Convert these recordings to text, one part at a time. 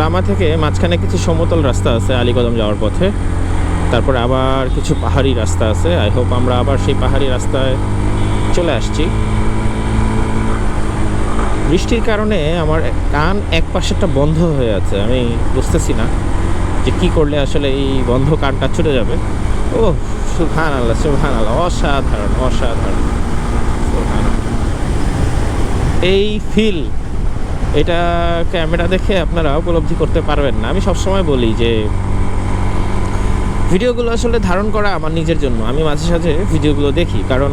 লামা থেকে মাঝখানে কিছু সমতল রাস্তা আছে আলীকদম যাওয়ার পথে। তারপরে আবার কিছু পাহাড়ি রাস্তা আছে। আই হোপ আমরা আবার সেই পাহাড়ি রাস্তায় চলে আসছি। বৃষ্টির কারণে আমার কান এক পাশেরটা বন্ধ হয়ে আছে। আমি বুঝতেছি না যে কি করলে আসলে এই বন্ধ কানটা ছুটে যাবে। ও সুহান আল্লাহ সুহান আল্লাহ অসাধারণ অসাধারণ। এই ফিল এটা ক্যামেরা দেখে আপনারা উপলব্ধি করতে পারবেন না। আমি সবসময় বলি যে, ভিডিওগুলো আসলে ধারণ করা আমার নিজের জন্য। আমি মাঝে সাঝে ভিডিওগুলো দেখি, কারণ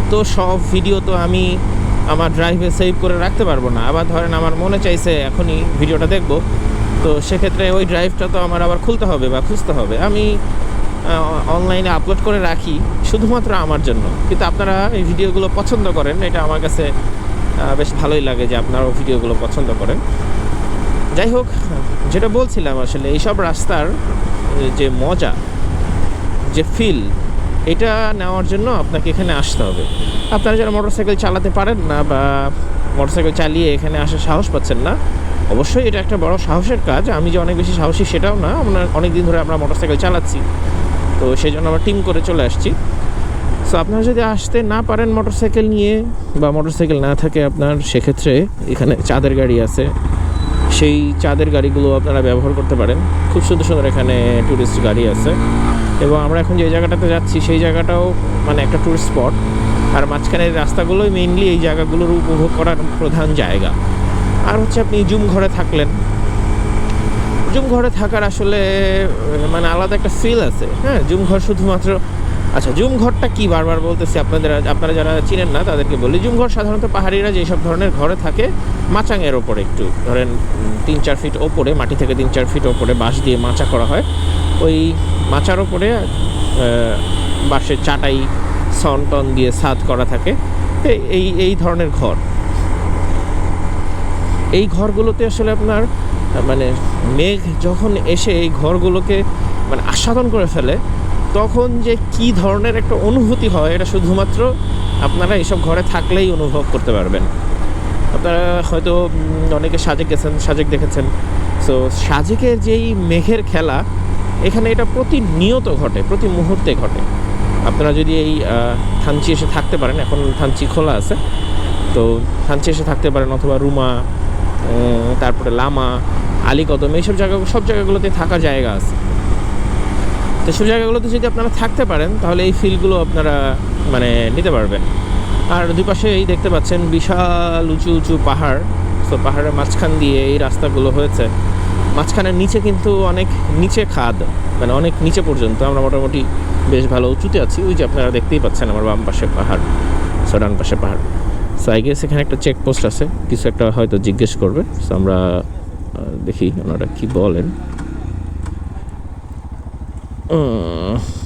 এত সব ভিডিও তো আমি আমার ড্রাইভে সেভ করে রাখতে পারব না। আবার ধরেন আমার মনে চাইছে, এখনই ভিডিওটা দেখব। তো সেক্ষেত্রে ওই ড্রাইভটা তো আমার আবার খুলতে হবে বা খুঁজতে হবে। আমি অনলাইনে আপলোড করে রাখি শুধুমাত্র আমার জন্য। কিন্তু আপনারা এই ভিডিওগুলো পছন্দ করেন, এটা আমার কাছে বেশ ভালোই লাগে যে আপনারাও ভিডিওগুলো পছন্দ করেন। যাই হোক, যেটা বলছিলাম আসলে এইসব রাস্তার যে মজা, যে ফিল এটা নেওয়ার জন্য আপনাকে এখানে আসতে হবে। আপনারা যারা মোটরসাইকেল চালাতে পারেন না বা মোটরসাইকেল চালিয়ে এখানে আসার সাহস পাচ্ছেন না, অবশ্যই এটা একটা বড় সাহসের কাজ। আমি যে অনেক বেশি সাহসী সেটাও না, আমরা অনেক দিন ধরে আমরা মোটরসাইকেল চালাচ্ছি। তো সেই জন্য আমরা টিম করে চলে আসছি। সো আপনারা যদি আসতে না পারেন মোটরসাইকেল নিয়ে বা মোটরসাইকেল না থাকে আপনার, সেক্ষেত্রে এখানে চাঁদের গাড়ি আছে। সেই চাঁদের গাড়িগুলো আপনারা ব্যবহার করতে পারেন। খুব সুন্দর সুন্দর এখানে ট্যুরিস্ট গাড়ি আছে। এবং আমরা এখন যে জায়গাটাতে যাচ্ছি, সেই জায়গাটাও মানে একটা ট্যুরিস্ট স্পট আর মাঝখানের রাস্তাগুলোই মেইনলি এই জায়গাগুলোর উপভোগ করার প্রধান জায়গা। আর হচ্ছে আপনি জুম ঘরে থাকলেন। জুম ঘরে থাকার আসলে মানে আলাদা একটা ফিল আছে। হ্যাঁ জুম ঘর শুধুমাত্র আচ্ছা জুম ঘরটা কি বারবার বলতেছি? আপনাদের আপনারা যারা চিনেন না, তাদেরকে বলি জুম ঘর সাধারণত পাহাড়িরা যেসব ধরনের ঘরে থাকে, মাচাঙের ওপরে একটু, ধরেন তিন চার ফিট ওপরে, মাটি থেকে তিন চার ফিট ওপরে বাঁশ দিয়ে মাচা করা হয়। ওই মাচার ওপরে বাঁশের চাটাই, সন টন দিয়ে ছাদ করা থাকে। এই এই ধরনের ঘর। এই ঘরগুলোতে আসলে আপনার মানে মেঘ যখন এসে এই ঘরগুলোকে মানে আস্বাদন করে ফেলে তখন যে কি ধরনের একটা অনুভূতি হয়, এটা শুধুমাত্র আপনারা এসব ঘরে থাকলেই অনুভব করতে পারবেন। আপনারা হয়তো অনেকে সাজেক গেছেন, সাজেক দেখেছেন। সো সাজেকের যেই মেঘের খেলা, এখানে এটা প্রতিনিয়ত ঘটে, প্রতি মুহূর্তে ঘটে। আপনারা যদি এই থানচি এসে থাকতে পারেন, এখন থানচি খোলা আছে। তো, থানচি এসে থাকতে পারেন, অথবা রুমা তারপরে লামা, আলীকদম, এইসব জায়গা, সব জায়গাগুলোতে থাকার জায়গা আছে। তো সব জায়গাগুলোতে যদি আপনারা থাকতে পারেন, তাহলে এই ফিলগুলো আপনারা মানে নিতে পারবেন। আর দুই পাশে এই দেখতে পাচ্ছেন বিশাল উঁচু উঁচু পাহাড়। তো পাহাড়ের মাঝখান দিয়ে এই রাস্তাগুলো হয়েছে। মাঝখানের নিচে কিন্তু অনেক নিচে খাদ মানে অনেক নিচে পর্যন্ত। আমরা মোটামুটি বেশ ভালো উঁচুতে আছি। ওই যে আপনারা দেখতেই পাচ্ছেন আমার বাম পাশে পাহাড়, সো ডান পাশে পাহাড়। সো আই গেস এখানে একটা চেকপোস্ট আছে। কিছু একটা হয়তো জিজ্ঞেস করবে। সো আমরা দেখি ওনারা কি বলেন। 嗯。